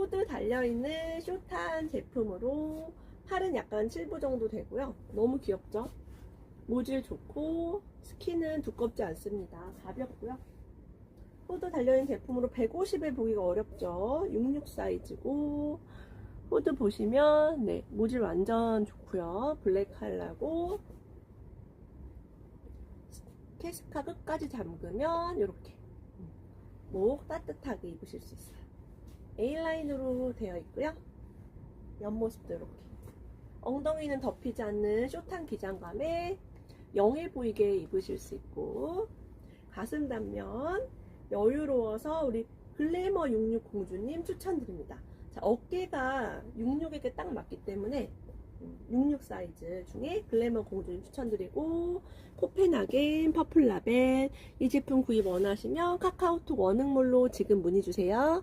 후드 달려있는 숏한 제품으로 팔은 약간 7부 정도 되고요. 너무 귀엽죠? 모질 좋고 스킨은 두껍지 않습니다. 가볍고요. 후드 달려있는 제품으로 150에 보기가 어렵죠. 66 사이즈고 후드 보시면 네 모질 완전 좋고요. 블랙 컬러고 캐스카 끝까지 잠그면 이렇게 목 따뜻하게 입으실 수 있어요. A라인으로 되어 있고요. 옆모습도 이렇게. 엉덩이는 덮이지 않는 숏한 기장감에 영해 보이게 입으실 수 있고 가슴 단면 여유로워서 우리 글래머 66 공주님 추천드립니다. 자, 어깨가 66에게 딱 맞기 때문에 66 사이즈 중에 글래머 공주님 추천드리고 코펜하겐 퍼플라벤 이 제품 구입 원하시면 카카오톡 원흥몰로 지금 문의 주세요.